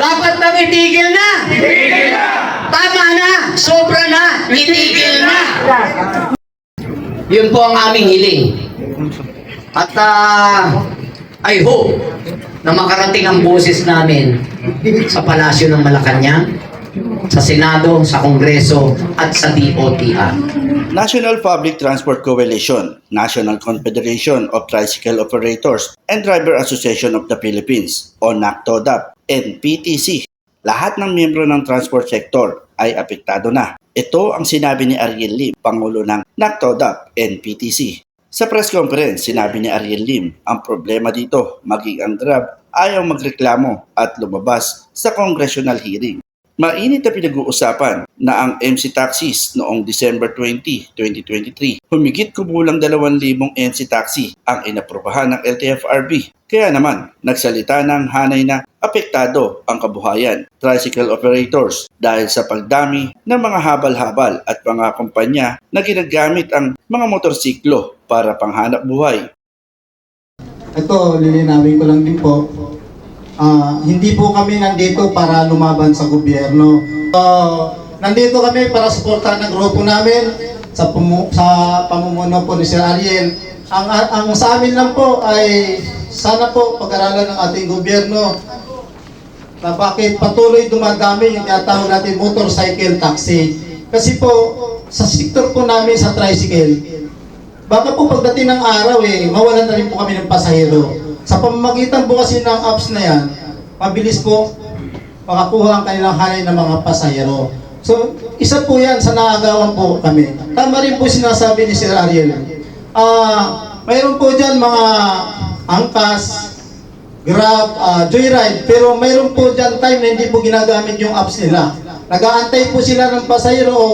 Dapat bang itigil na? Tama na! Sobra na! Itigil na! Yun po ang aming hiling. At ah, I hope na makarating ang boses namin sa palasyo ng Malacanang, sa Senado, sa Kongreso, at sa DOTR. National Public Transport Coalition, National Confederation of Tricycle Operators, and Driver Association of the Philippines o NACTODAP, NPTC. Lahat ng miyembro ng transport sector ay apektado na. Ito ang sinabi ni Ariel Lim, Pangulo ng NACTODAP, NPTC. Sa press conference, sinabi ni Ariel Lim, ang problema dito, maging ang Grab, ayaw magreklamo at lumabas sa congressional hearing. Mainit na pinag-uusapan na ang MC Taxis noong December 20, 2023. Humigit kumulang 2,000 MC Taxi ang inaprubahan ng LTFRB. Kaya naman, nagsalita ng hanay na apektado ang kabuhayan, tricycle operators dahil sa pagdami ng mga habal-habal at mga kumpanya na ginagamit ang mga motorsiklo para panghanap buhay. Ito, lilinawin ko lang din po. Ah, hindi po kami nandito para lumaban sa gobyerno. So, nandito kami para suportahan ang grupo namin sa, pumu- sa pamumuno po ni Sir Ariel. Ang, ang sa amin lang po ay sana po pag-aralan ng ating gobyerno na bakit patuloy dumadami yung tinatawag natin motorcycle taxi. Kasi po, sa sektor po namin sa tricycle, Baka po pagdating ng araw eh, mawalan na rin po kami ng pasahero. Sa pamamagitan po kasi ng apps na yan, mabilis po makakuha ang kanilang hanay ng mga pasahero. So, isa po yan sa naagawan po kami. Tama rin po sinasabi ni Sir Ariel. Ah, mayroon po dyan mga angkas, Grab, ah, Joyride, pero mayroon po dyan time na hindi po ginagamit yung apps nila. Nagaantay po sila ng pasahero o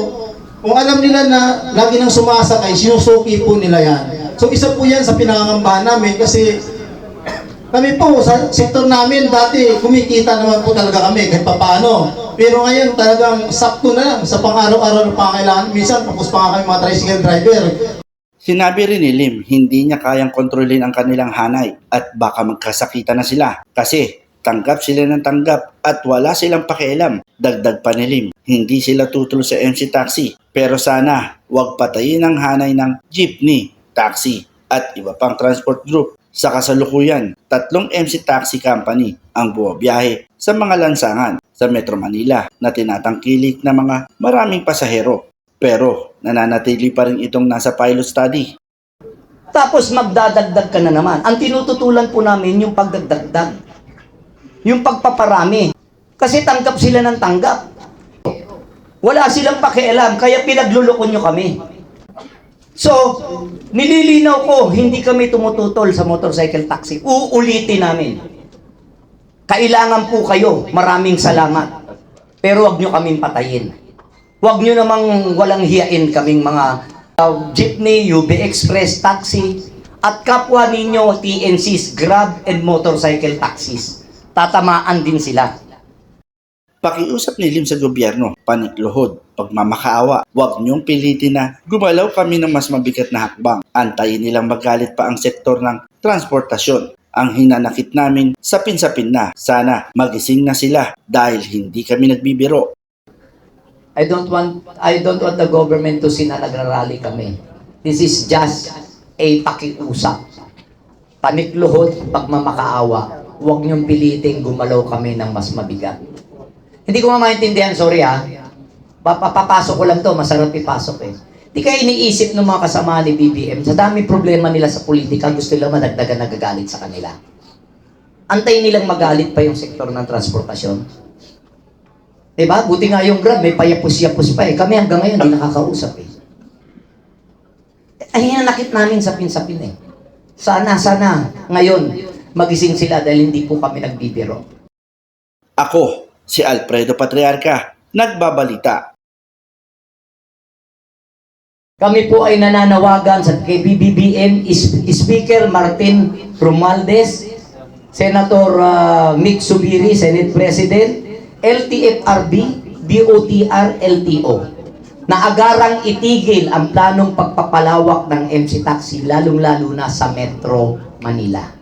kung alam nila na lagi nang sumasakay, sinusuki po nila yan. So isa po yan sa pinangangambahan namin kasi kami po sa sektor namin dati kumikita naman po talaga kami kahit papaano. Pero ngayon talagang sakto na lang sa pang-araw-araw na pangailangan. Minsan tapos pa nga kami mga tricycle driver. Sinabi rin ni Lim, hindi niya kayang kontrolin ang kanilang hanay at baka magkasakitan na sila kasi tanggap sila ng tanggap at wala silang pakialam. Dagdag pa ni Lim, hindi sila tutulo sa MC Taxi pero sana wag patayin ang hanay ng jeepney, taxi at iba pang transport group. Sa kasalukuyan, tatlong MC Taxi Company ang bumabiyahe sa mga lansangan sa Metro Manila na tinatangkilik na mga maraming pasahero. Pero nananatili pa rin itong nasa pilot study. Tapos magdadagdag ka na naman. Ang tinututulan po namin yung pagdagdag. Yung pagpaparami. Kasi tanggap sila ng tanggap. Wala silang pakialam, kaya pinagluloko nyo kami. So, nililinaw ko, hindi kami tumututol sa motorcycle taxi. Uulitin namin. Kailangan po kayo, maraming salamat. Pero wag nyo kaming patayin. Huwag nyo namang walang hiyain kaming mga uh, jeepney, UB Express, taxi, at kapwa ninyo TNCs, Grab and motorcycle taxis. Tatamaan din sila. Pakiusap ni Lim sa gobyerno, panikluhod, pagmamakaawa, huwag niyong pilitin na gumalaw kami ng mas mabigat na hakbang. Antayin nilang magalit pa ang sektor ng transportasyon. Ang hinanakit namin, sapin-sapin na. Sana magising na sila dahil hindi kami nagbibiro. I don't want I don't want the government to see na nagrarally kami. This is just a pakiusap. Panikluhod, pagmamakaawa. Huwag niyong piliting gumalaw kami ng mas mabigat. Hindi ko maintindihan, sorry ha. Papapasok ko lang to, masarap ipasok eh. Di kaya iniisip ng mga kasama ni BBM, sa dami problema nila sa politika, gusto nila madagdagan nagagalit sa kanila. Antayin nilang magalit pa yung sektor ng transportasyon. Diba? Buti nga yung Grab, may payapos-yapos pa eh. Kami hanggang ngayon, hindi nakakausap eh. Ay, nakit namin sapin-sapin eh. Sana, sana, ngayon, magising sila dahil hindi po kami nagbibiro. Ako, si Alfredo Patriarca, nagbabalita. Kami po ay nananawagan sa kay BBBM is, Speaker Martin Romualdez, Senator uh, Mick Subiri, Senate President, LTFRB, DOTR, LTO, na agarang itigil ang planong pagpapalawak ng MC Taxi lalong-lalo na sa Metro Manila.